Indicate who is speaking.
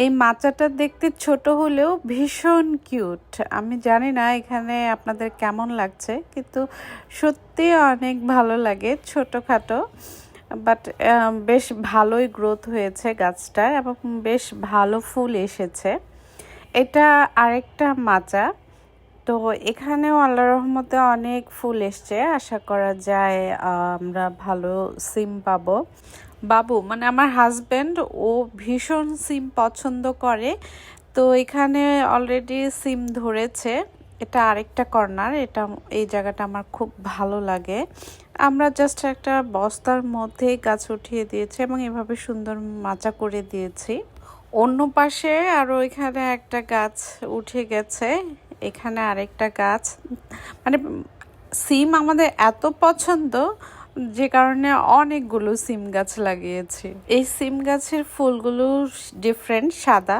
Speaker 1: এই মাচাটা দেখতে ছোট হলেও ভীষণ কিউট। আমি জানি না এখানে আপনাদের কেমন লাগছে, কিন্তু সত্যি অনেক ভালো লাগে ছোটোখাটো। বাট বেশ ভালোই গ্রোথ হয়েছে গাছটা এবং বেশ ভালো ফুল এসেছে। এটা আরেকটা মাচা। তো এখানেও আল্লাহ রহমতে অনেক ফুল এসছে। আশা করা যায় আমরা ভালো সিম পাবো। বাবু মানে আমার হাজব্যান্ড ও ভীষণ সিম পছন্দ করে। তো এখানে অলরেডি সিম ধরেছে। এটা আরেকটা কর্নার এটা এই জায়গাটা আমার খুব ভালো লাগে। আমরা জাস্ট একটা বস্তার মধ্যে গাছ উঠিয়ে দিয়েছি এবং এভাবে সুন্দর মাচা করে দিয়েছি। অন্য পাশে আরও এখানে একটা গাছ উঠে গেছে। এখানে আরেকটা গাছ। মানে সিম আমাদের এত পছন্দ যে কারণে অনেকগুলো সিম গাছ লাগিয়েছি। এই সিম গাছের ফুলগুলো ডিফারেন্ট সাদা।